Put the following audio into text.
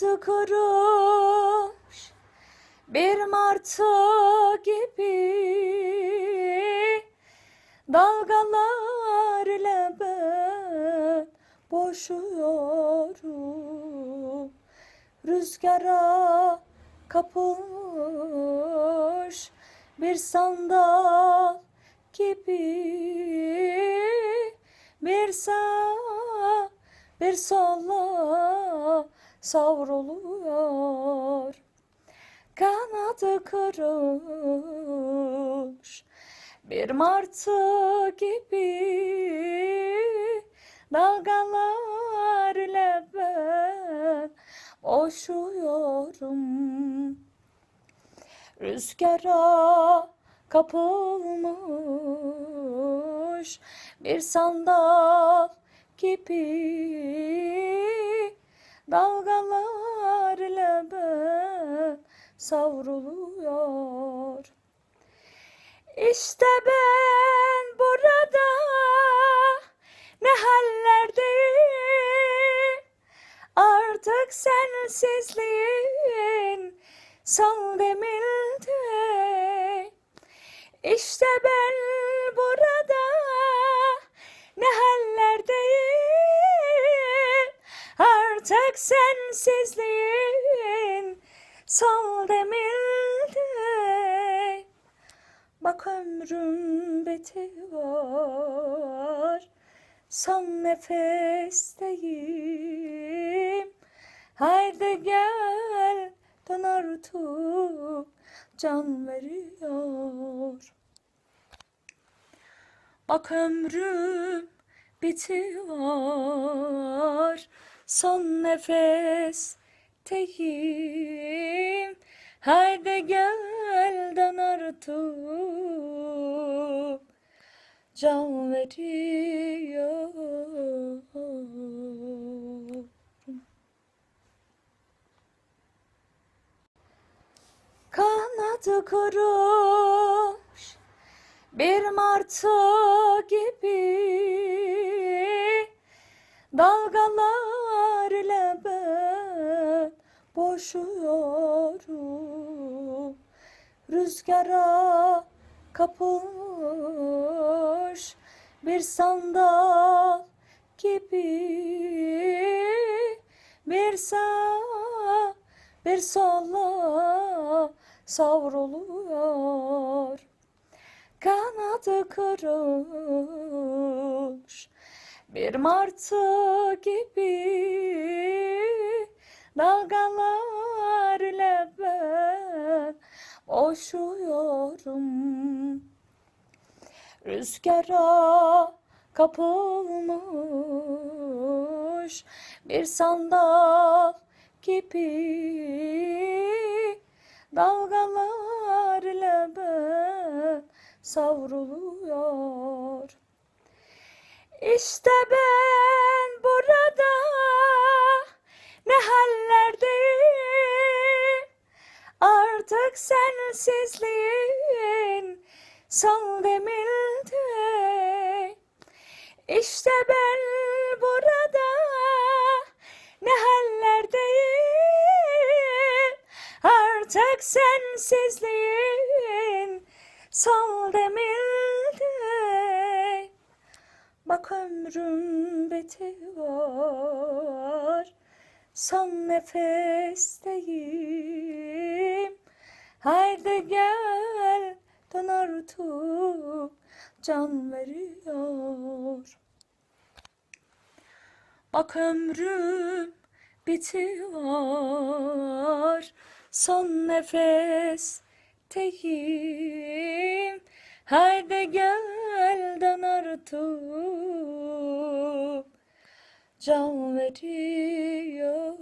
Kanadı kurumuş bir martı gibi. Dalgalarla ben boşuyorum. Rüzgara kapılmış bir sandal gibi. Bir sağ bir sola savruluyor. Kanadı kırılmış bir martı gibi. Dalgalarla ben boşuyorum. Rüzgara kapılmış bir sandal gibi Dalgalarla ben savruluyor. İşte ben burada ne hallerdeyim? Artık sensizliğin son demirde İşte ben burada Artık sensizliğin son demirde Bak ömrüm bitiyor Son nefesteyim. Haydi gel dön artık can veriyor. Bak ömrüm bitiyor Son nefesteyim Haydi gel dön artık. Can veriyor Kanadı kurumuş bir martı gibi. Dalgalarla ben boşuyorum. Rüzgara kapılmış bir sandal gibi. Bir sağ bir sola savruluyor. Kanadı kırılmış bir martı gibi Dalgalarla ben boşuyorum Rüzgara kapılmış bir sandal gibi. Dalgalarla ben savruluyor. İşte ben son demirde İşte ben burada. Ne hallerdeyim? Artık sensizliğin son demirde Bak ömrüm bitiyor. Son nefesteyim Haydi gel dön artık can veriyor. Bak ömrüm bitiyor. Son nefesteyim Haydi gel dön artık Can veriyor